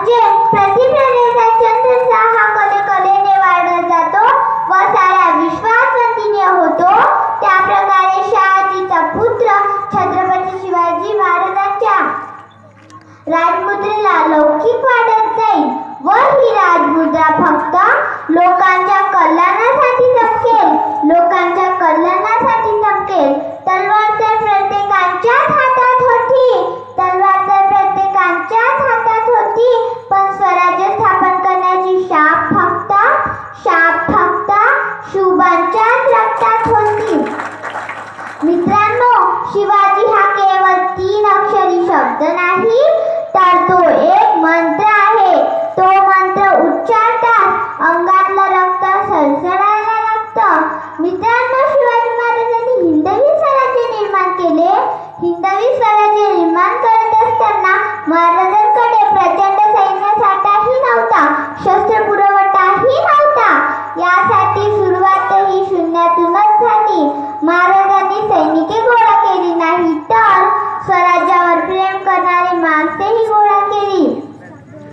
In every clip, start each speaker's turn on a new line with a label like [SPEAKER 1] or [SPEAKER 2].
[SPEAKER 1] म्हणजे प्रतिभेचा हा कले कलेने वाढत जातो व साऱ्या विश्वासवंतीने होतो. त्या प्रकारे शहाजीचा पुत्र छत्रपती शिवाजी महाराजांच्या राजमुद्रेला लौकिक वाढत जाईल व ही राजमुद्रा फक्त लोकांच्या कल्याणासाठी चमकेल लोकांच्या कल्याणासाठी चमकेल तलवार तर प्रत्येकाच्याच मित्रांनो शिवाजी हा केवळ तीन अक्षरी शब्द नाही तर तो एक मंत्र आहे. तो मंत्र उच्चारताच अंगातलं रक्त सळसळायला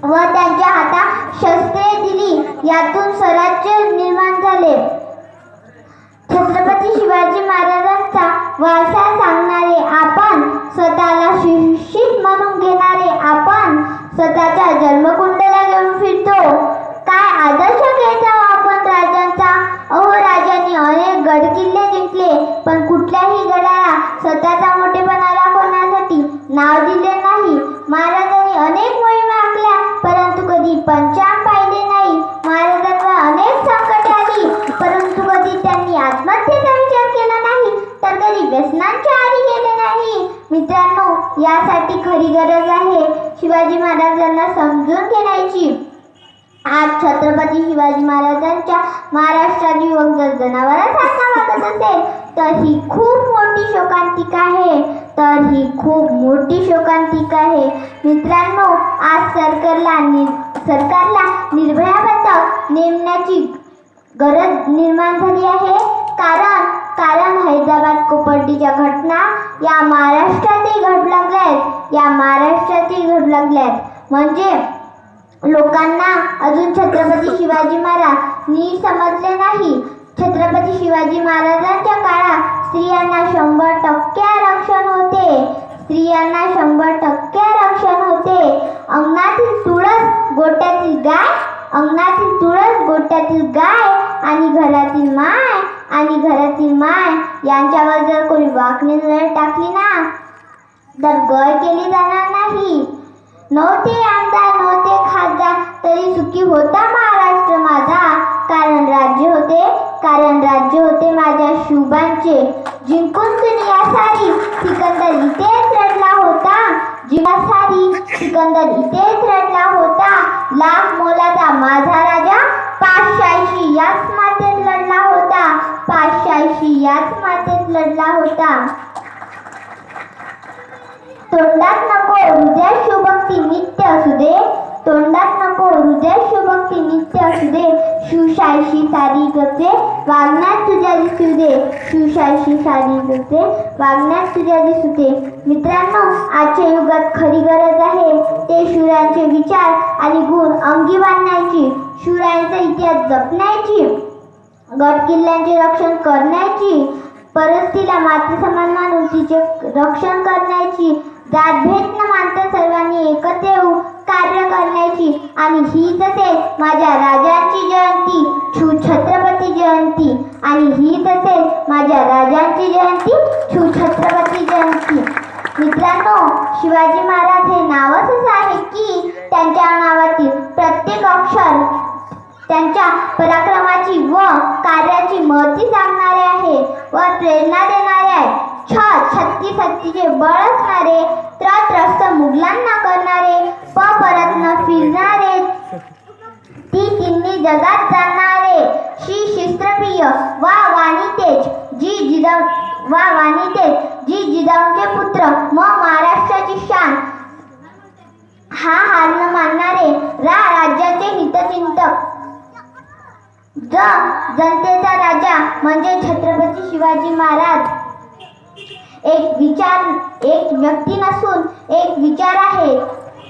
[SPEAKER 1] व त्यांच्या हातात शस्त्रे दिली. यातून स्वराज्य निर्माण झाले. छत्रपती शिवाजी महाराजांचा वारसा सांगणारे आपण स्वतःला व्यसनांच्या आधी गेले नाही. मित्रांनो यासाठी खरी गरज आहे शिवाजी महाराजांना समजून घेण्याची. आज छत्रपती शिवाजी महाराजांच्या महाराष्ट्रात युवक जर जनावरांसारखा वागत असेल तर ही खूप मोठी शोकांतिका आहे. तर ही खूप मोठी शोकांतिका आहे. मित्रांनो आज सरकारला नि- सरकारला निर्भया नेमण्याची गरज निर्माण झाली आहे. कारण कारण हैदराबाद कोपर्टीच्या घटना या महाराष्ट्रातही घडू लागल्या आहेत या महाराष्ट्रातही घडू लागल्या आहेत म्हणजे लोकांना अजून छत्रपती शिवाजी महाराज नीट समजले नाही. छत्रपती शिवाजी महाराजांच्या काळात स्त्रियांना शंभर टक्के आरक्षण होते. स्त्रियांना शंभर टक्के आरक्षण होते. अंगणातील तुळस गोट्यातील गाय अंगणातील तुळस गोट्यातील गाय आणि घरातील माय आणि घरातील माय यांच्यावर जर कोणी वाकणी नजर टाकली ना तर गय केली जाणार नाही. नव्हते आमदार नव्हते खासदार तरी सुखी होता महाराष्ट्र माझा. कारण राज्य होते कारण राज्य होते माझ्या शुभांचे. जिंकून दुनिया सारी सिकंदर इथेच रडला होता. जिंका सारी सिकंदर इथेच रडला होता. लाख मोलाचा माझा राजा पाचशाऐंशी याच मातेत लढला होता. पाचशाऐंशी याच मातेत लढला होता. तोंडात नको हृदय शुभक्ती नित्य असू दे. तोंडात नको हृदय शुभक्ती नित्य असू दे. शिवशायशी सारी जपते वागण्यात तुझ्या दिसू दे. शिवशायशी सारी जपते वागण्यात तुझ्या दिसू दे. मित्रांनो आजच्या युगात खरी गरज आहे ते शूरांचे विचार आणि गुण अंगी बांधण्याची. शूरांचा इतिहास जपण्याची. गड किल्ल्यांचे रक्षण करण्याची परस्तीला मातृसमान मानून तिचे रक्षण करण्याची जातभेद न मानता सर्वांनी एकत्र येऊन कार्य करण्याची. आणि ही तसे माझ्या राजांची जयंती छू छत्रपती जयंती. आणि ही तसे माझ्या राजांची जयंती छू छत्रपती जयंती. मित्रांनो शिवाजी महाराज हे नावच असं आहे की त्यांच्या नावातील प्रत्येक अक्षर त्यांच्या पराक्रमाची व कार्याची महती सांगणारे आहे व प्रेरणा देणारे आहे छ छत्ती छत्तीचे बळ असणारे त्रस्त मुघलांना करणारे प परत न फिरणारे ती तिन्ही जगात जाणारे. श्री शिस्त्रप्रिय वा वाणी तेज जी जिदम वा वाणी तेज जी जिजाऊंचे पुत्र म महाराष्ट्राची शान. हा हार न मानणारे रा राज्याचे हितचिंतक. ज जनतेचा राजा म्हणजे छत्रपती शिवाजी महाराज. एक विचार एक व्यक्ती नसून एक विचार आहे.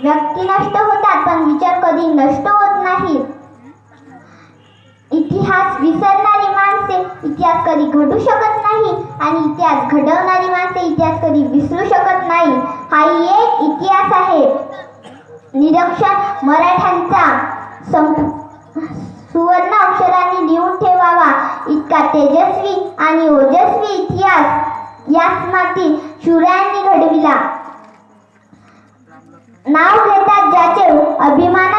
[SPEAKER 1] व्यक्ती नष्ट होतात पण विचार कधी नष्ट होत नाही. इतिहास विसरणारी माणसे इतिहास कधी घडू शकत नाही आणि इतिहास घडवणारी माणसे इतिहास कधी विसरू शकत नाही. हाही एक इतिहास आहे. निरक्षर मराठ्यांचा सं- सुवर्ण इतका तेजस्वी आणि ओजस्वी इतिहास याच माती शूरांनी घडविला. नाव घेतात ज्याचे अभिमान